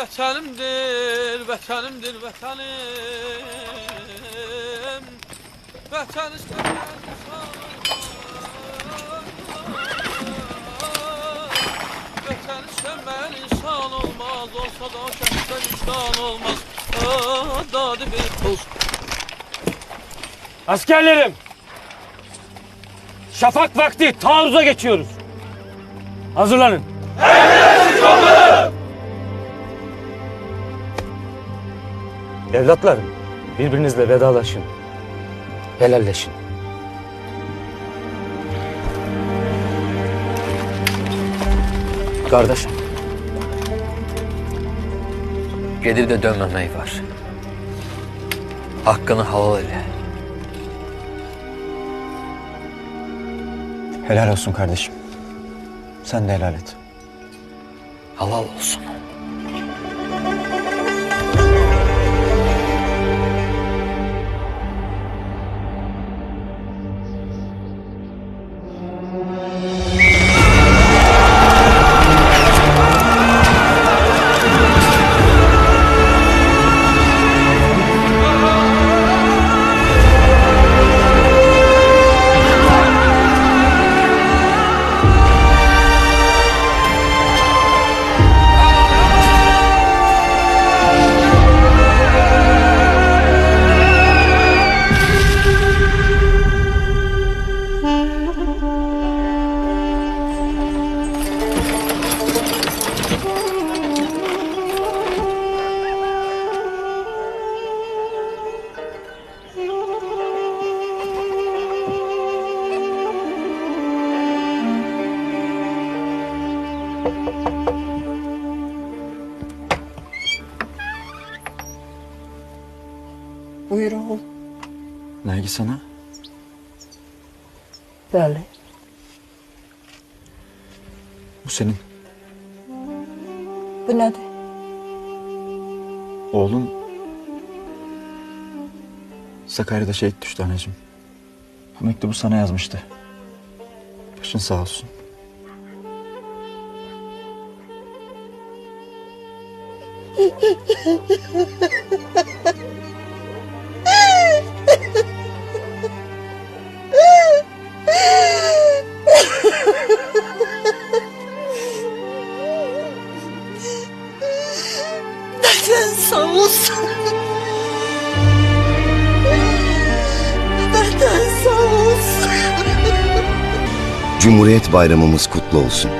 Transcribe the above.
Vətənimdir, vətənimdir, vətənim. Vətən istəmən insan olmaz, olsa da şəhətdən insan olmaz. Aa, dadı bir pul. Askerlerim! Şafak vakti taarruza geçiyoruz. Hazırlanın. Evlatlarım, birbirinizle vedalaşın. Helalleşin. Kardeşim. Gedib də dönməmək var. Haqqını halal elə. Helal olsun kardeşim. Sen de helal et. Halal olsun. Buyur oğul. Nergis sana? Bəli. Bu senin. Bu nədir? Oğlun Sakarya'da şehit düştü anneciğim. Bu mektubu sana yazmıştı. Başın sağ olsun. Olsun. Vətən sağ olsun. Cumhuriyet Bayramımız kutlu olsun.